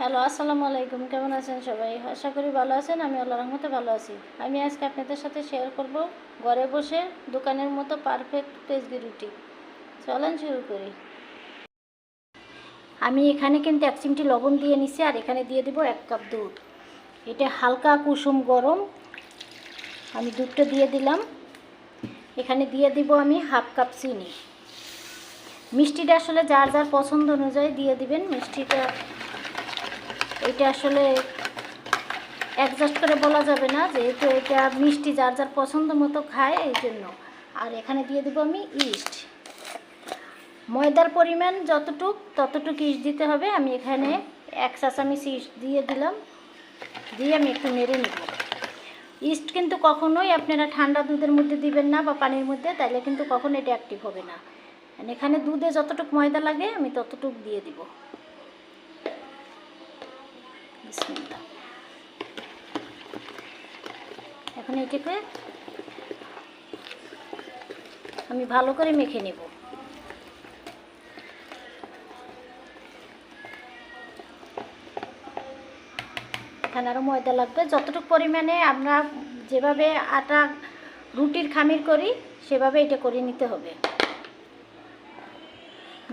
Hello, আসসালামু আলাইকুম। কেমন আছেন সবাই? আশা করি ভালো আছেন, আমি আল্লাহ রহমতে ভালো আছি। আমি আজকে আপনাদের সাথে শেয়ার করব ঘরে বসে দোকানের মতো পারফেক্ট পেজগি রুটি। চলেন শুরু করি। আমি এখানে কিন্তু এক চিমটি লবণ দিয়ে নিছি আর এখানে দিয়ে দিব এক কাপ দুধ। এটা হালকা কুসুম গরম। আমি দুধটা দিয়ে দিলাম। এখানে দিয়ে দিব আমি হাফ কাপ চিনি। মিষ্টিটা আসলে যার যার পছন্দ অনুযায়ী দিয়ে দিবেন। মিষ্টিটা এটা আসলে অ্যাডজাস্ট করে বলা যাবে না, যেহেতু এটা মিষ্টি যার যার পছন্দ মতো খায় এই জন্য। আর এখানে দিয়ে দেবো আমি ইস্ট ময়দার পরিমাণ যতটুক, ততটুক ইস্ট দিতে হবে। আমি এখানে এক চা চামিচ ইস্ট দিয়ে দিলাম। দিয়ে আমি একটু নেড়ে নেব। ইস্ট কিন্তু কখনোই আপনারা ঠান্ডা দুধের মধ্যে দিবেন না বা পানির মধ্যে তাহলে কিন্তু কখনো এটা অ্যাক্টিভ হবে না। আর এখানে দুধে যতটুকু ময়দা লাগে, আমি ততটুক দিয়ে দিব। এখন এটাকে আমি ভালো করে মেখে নেব। এখানে আরও ময়দা লাগবে। যতটুকু পরিমাণে আমরা যেভাবে আটা রুটির খামির করি, সেভাবে এটা করে নিতে হবে।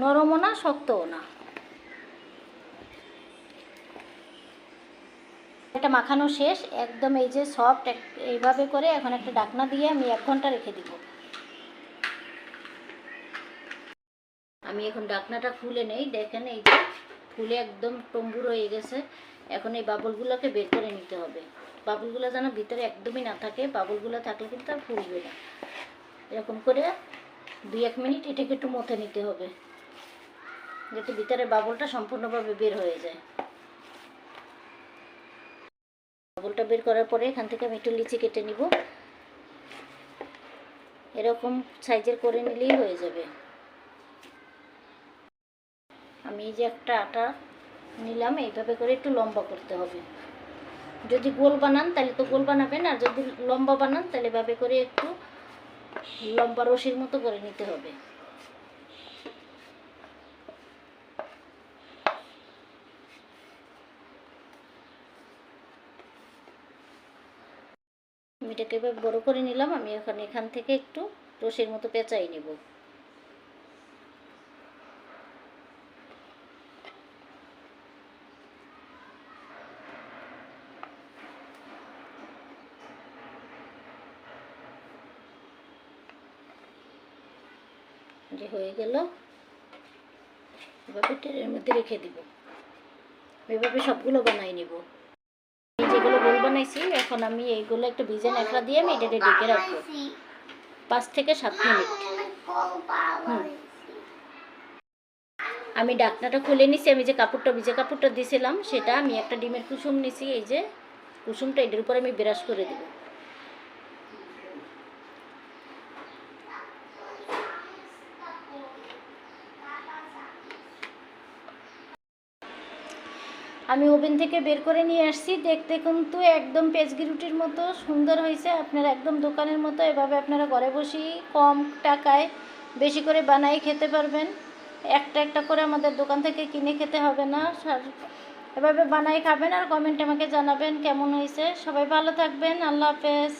নরমও না, শক্তও না। এটা মাখানো শেষ। একদম এই যে সফট এইভাবে করে এখন একটা ডাকনা দিয়ে আমি এক ঘণ্টা রেখে দিব। আমি এখন ডাকনাটা খুলে নেই। দেখেন এই যে ফুলে একদম টম্বুর হয়ে গেছে। এখন এই বাবলগুলোকে বের করে নিতে হবে। বাবলগুলো যেন ভিতরে একদমই না থাকে। বাবলগুলো থাকলে কিন্তু আর ফুলবে না। এরকম করে দুই এক মিনিট এটাকে একটু মথে নিতে হবে। যাতে ভিতরে বাবলটা সম্পূর্ণভাবে বের হয়ে যায়। বাবলটা বের করার পরে এখান থেকে আমি একটু লিচি কেটে নিব। এরকম সাইজের করে নিলেই হয়ে যাবে। আমি এই যে একটা আটা নিলাম, এইভাবে করে একটু লম্বা করতে হবে। যদি গোল বানান তাহলে তো গোল বানাবেন, আর যদি লম্বা বানান তাহলে এভাবে করে একটু লম্বা রশির মতো করে নিতে হবে। এটাকে এবার বড়ো করে নিলাম, আমি এখন এখান থেকে একটু রশির মতো পেঁচাই নেব। যে হয়ে গেল এভাবে ট্রেনের মধ্যে রেখে দিব। এভাবে সবগুলো বানাই নিব। যেগুলো গোল বানাইছি, এখন আমি এইগুলো একটু ভিজে ন্যাকড়া দিয়ে আমি এটাকে ঢেকে রাখব। পাঁচ থেকে সাত মিনিট। হুম। আমি ডাকনাটা খুলে নিছি, আমি যে কাপড়টা ভিজে কাপড়টা দিয়েছিলাম সেটা আমি একটা ডিমের কুসুম নিছি, এই যে কুসুমটা এটার উপরে আমি ব্রাশ করে দেবো। আমি ওভেন থেকে বের করে নিয়ে আসছি। দেখতে কিন্তু একদম পেজগি রুটির মতো সুন্দর হয়েছে। আপনারা একদম দোকানের মতো এভাবে আপনারা ঘরে বসেই কম টাকায় বেশি করে বানাই খেতে পারবেন। একটা একটা করে আমাদের দোকান থেকে কিনে খেতে হবে না। এভাবে বানাই খাবেন আর কমেন্টে আমাকে জানাবেন কেমন হয়েছে। সবাই ভালো থাকবেন। আল্লাহ হাফেজ।